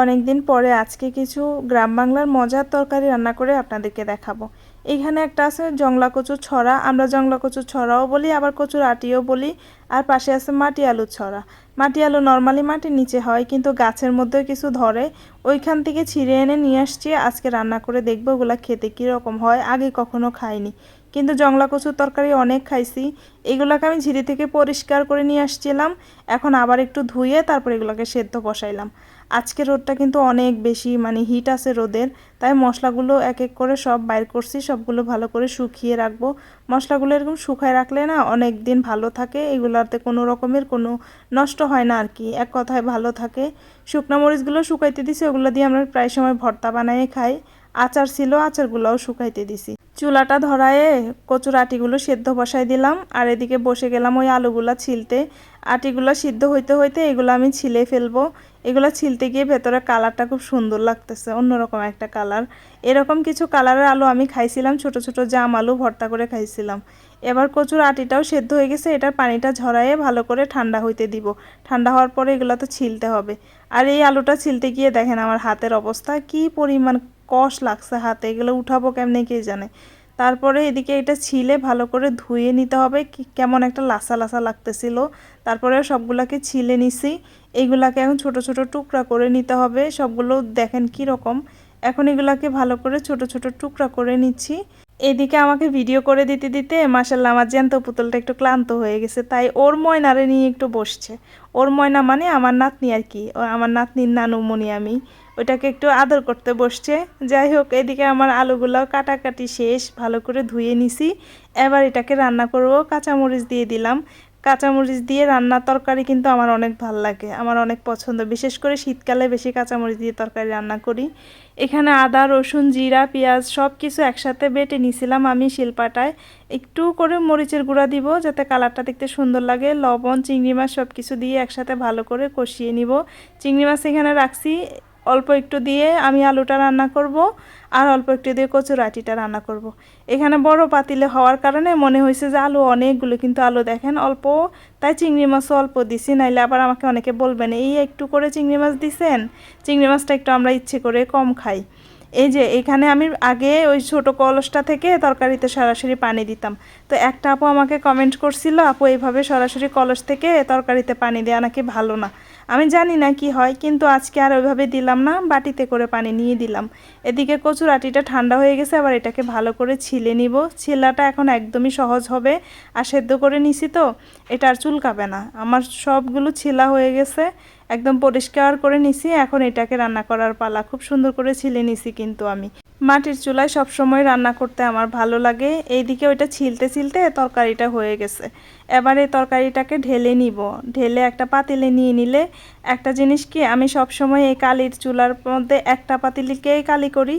অনেক দিন পরে আজকে কিছু গ্রাম বাংলার মজার তরকারি রান্না করে আপনাদেরকে দেখাবো। এখানে একটা আছে জংলা কচুর ছড়া। আমরা জংলা কচুর ছড়াও বলি, আবার কচুর আটিও বলি। আর পাশে আছে মাটি আলুর ছড়া। মাটি আলু নর্মালি মাটির নিচে হয়, কিন্তু গাছের মধ্যেও কিছু ধরে। ওইখান থেকে ছিঁড়ে এনে নিয়ে আসছি। আজকে রান্না করে দেখব ওগুলা খেতে কীরকম হয়। আগে কখনো খাইনি। কিন্তু জংলা কচুর তরকারি অনেক খাইছি। এগুলোকে আমি ঝিরি থেকে পরিষ্কার করে নিয়ে আসছিলাম। এখন আবার একটু ধুয়ে তারপর এগুলোকে সেদ্ধ বসাইলাম। আজকে রোদটা কিন্তু অনেক বেশি মানে হিট আছে রোদের, তাই মশলাগুলো এক এক করে সব বাইর করছি, সবগুলো ভালো করে শুকিয়ে রাখব। মশলাগুলো এরকম শুকায় রাখলে না অনেক দিন ভালো থাকে, এগুলোতে কোনো রকমের কোনো নষ্ট হয় না আর কি এক কথায় ভালো থাকে। শুকনো মরিচগুলো শুকাইতে দিছি, ওগুলো দিয়ে আমরা প্রায় সময় ভর্তা বানাইয়ে খাই। আচার ছিল, আচারগুলোও শুকাইতে দিছি। চুলাটা ধরায়ে কচুর আটিগুলো সেদ্ধ বসাই দিলাম, আর এদিকে বসে গেলাম ওই আলুগুলা ছিলতে। আটিগুলো সিদ্ধ হইতে হইতে এগুলো আমি ছিলে ফেলব। এগুলো ছিলতে গিয়ে ভেতরে কালারটা খুব সুন্দর লাগতেছে, অন্যরকম একটা কালার। এরকম কিছু কালারের আলু আমি খাইছিলাম, ছোট ছোট জাম আলু ভর্তা করে খাইছিলাম। এবার কচুর আটিটাও সেদ্ধ হয়ে গেছে, এটার পানিটা ঝরাইয়ে ভালো করে ঠান্ডা হইতে দিব। ঠান্ডা হওয়ার পরে এগুলো তো ছিলতে হবে। আর এই আলুটা ছিলতে গিয়ে দেখেন আমার হাতের অবস্থা, কি পরিমাণ কষ লাগছে হাতে, এগুলো উঠাবো কেমনে কে জানে। তারপরে এদিকে এটা ছিলে ভালো করে ধুয়ে নিতে হবে। কেমন একটা লাসা লাসা লাগতেছিল। তারপরে সবগুলোকে ছিলে নিছি। এইগুলাকে এখন ছোট ছোট টুকরা করে নিতে হবে। সবগুলো দেখেন কি রকম এখন এগুলাকে ভালো করে ছোট ছোট টুকরা করে নিচ্ছি। এদিকে আমাকে ভিডিও করে দিতে দিতে মাসাল্লাহ আমার জ্যান্ত পুতুলটা একটু ক্লান্ত হয়ে গেছে, তাই ওর ময়নারে নিয়ে একটু বসছে। ওর ময়না মানে আমার নাতনি আর কি আমার নাতনির নানুমণি আমি ওটাকে একটু আদর করতে বসছে। যাই হোক, এদিকে আমার আলুগুলো কাটাকাটি শেষ, ভালো করে ধুয়ে নিছি, এবার এটাকে রান্না করব, কাঁচামরিচ দিয়ে দিলাম। কাঁচামরিচ দিয়ে রান্নার তরকারি কিন্তু আমার অনেক ভালো লাগে, আমার অনেক পছন্দ। বিশেষ করে শীতকালে বেশি কাঁচামরিচ দিয়ে তরকারি রান্না করি। এখানে আদা, রসুন, জিরা, পেঁয়াজ সব কিছু একসাথে বেটে নিছিলাম আমি শিলপাটায়। একটু করে মরিচের গুঁড়া দিব যাতে কালারটা দেখতে সুন্দর লাগে। লবণ, চিংড়ি মাছ সব কিছু দিয়ে একসাথে ভালো করে কষিয়ে নিব। চিংড়ি মাছ এখানে রাখছি। অল্প একটু দিয়ে আমি আলুটা রান্না করব আর অল্প একটু দিয়ে কচুর আটিটা রান্না করব। এখানে বড় পাতিলে হওয়ার কারণে মনে হয়েছে যে আলু অনেকগুলো, কিন্তু আলু দেখেন অল্প, তাই চিংড়ি মাছও অল্প দিছি, নাইলে আবার আমাকে অনেকে বলবেন, এই একটু করে চিংড়ি মাছ দিছেন? চিংড়ি মাছটা একটু আমরা ইচ্ছে করে কম খাই। এই যে, এখানে আমি আগে ওই ছোট কলসটা থেকে তরকারিতে সরাসরি পানি দিতাম। তো একটা আপু আমাকে কমেন্ট করছিল, আপু, এইভাবে সরাসরি কলস থেকে তরকারিতে পানি দেওয়া নাকি ভালো না? আমি জানি না কি হয়, কিন্তু আজকে আর ওইভাবে দিলাম না, বাটিতে করে পানি নিয়ে দিলাম। এদিকে কচুর আটিটা ঠান্ডা হয়ে গেছে, আবার এটাকে ভালো করে ছিলে নিব। ছিলাটা এখন একদমই সহজ হবে, আর সেদ্ধ করে নিছি তো, এটা আর চুলকাবে না। আমার সবগুলো ছিলা হয়ে গেছে, একদম পরিষ্কার করে নিছি, এখন এটাকে রান্না করার পালা। খুব সুন্দর করে ছিলে নিছি কিন্তু আমি। মাটির চুলায় সব সময় রান্না করতে আমার ভালো লাগে। এইদিকে ওইটা ছিলতে ছিলতে তরকারিটা হয়ে গেছে। এবার এই তরকারিটাকে ঢেলে নিব। ঢেলে একটা পাতিলে নিয়ে নিলে একটা জিনিস কি, আমি সব সময় এই কালির চুলার মধ্যে একটা পাতিলিকেই কালি করি।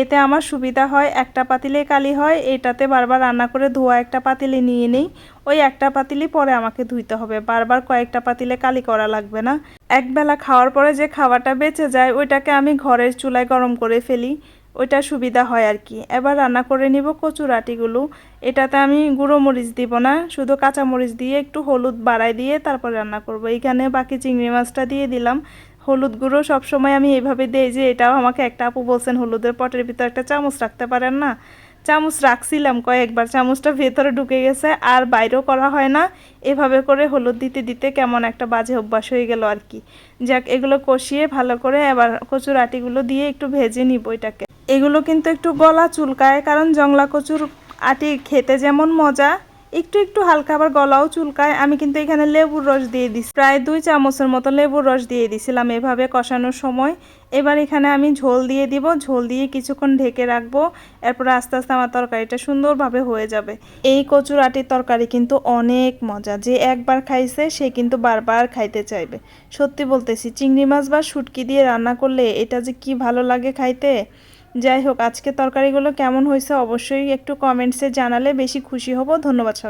এতে আমার সুবিধা হয়, একটা পাতিলে কালি হয়, এটাতে বারবার রান্না করে ধোয়া একটা পাতিলে নিয়ে নেই। ওই একটা পাতিলি পরে আমাকে ধুইতে হবে। বারবার কয়েকটা পাতিলে কালি করা লাগবে না। একবেলা খাওয়ার পরে যে খাওয়াটা বেঁচে যায়, ওইটাকে আমি ঘরের চুলায় গরম করে ফেলি। ওইটা সুবিধা হয় আর কি এবার রান্না করে নিব কচুর আটিগুলো। এটাতে আমি গুঁড়ো মরিচ দিব না, শুধু কাঁচা মরিচ দিয়ে একটু হলুদ বাড়াই দিয়ে তারপর রান্না করব। এইখানে বাকি চিংড়ি মাছটা দিয়ে দিলাম। হলুদ গুঁড়ো সবসময় আমি এইভাবে দিই যে এটাও আমাকে একটা আপু বলছেন হলুদের পটের ভিতর একটা চামচ রাখতে পারেন না। চামচ রাখছিলাম কয়েকবার, চামচটা ভেতরে ঢুকে গেছে, আর বাইরেও করা হয় না। এভাবে করে হলুদ দিতে দিতে কেমন একটা বাজে অভ্যাস হয়ে গেল আর কি যাক, এগুলো কষিয়ে ভালো করে এবার কচুর আটিগুলো দিয়ে একটু ভেজে নিব এটাকে। এগুলো কিন্তু একটু গলা চুলকায়, কারণ জংলা কচুর আটি খেতে যেমন মজা, একটু একটু হালকা আবার গলাও চুলকায়। আমি কিন্তু এখানে লেবুর রস দিয়ে দিছি। প্রায় দুই চামচের মতো লেবুর রস দিয়ে দিছিলাম এভাবে কষানোর সময়। এবার এখানে আমি ঝোল দিয়ে দিব। ঝোল দিয়ে কিছুক্ষণ ঢেকে রাখব। এরপর আস্তে আস্তে আমার তরকারিটা সুন্দরভাবে হয়ে যাবে। এই কচুর আটির তরকারি কিন্তু অনেক মজা। যে একবার খাইছে, সে কিন্তু বারবার খাইতে চাইবে। সত্যি বলতেছি, চিংড়ি মাছ বা শুটকি দিয়ে রান্না করলে এটা যে কি ভালো লাগে খাইতে। যাই হোক আজকে তরকারিগুলো কেমন হয়েছে অবশ্যই একটু কমেন্টসে জানালে বেশি খুশি হব। ধন্যবাদ সবাই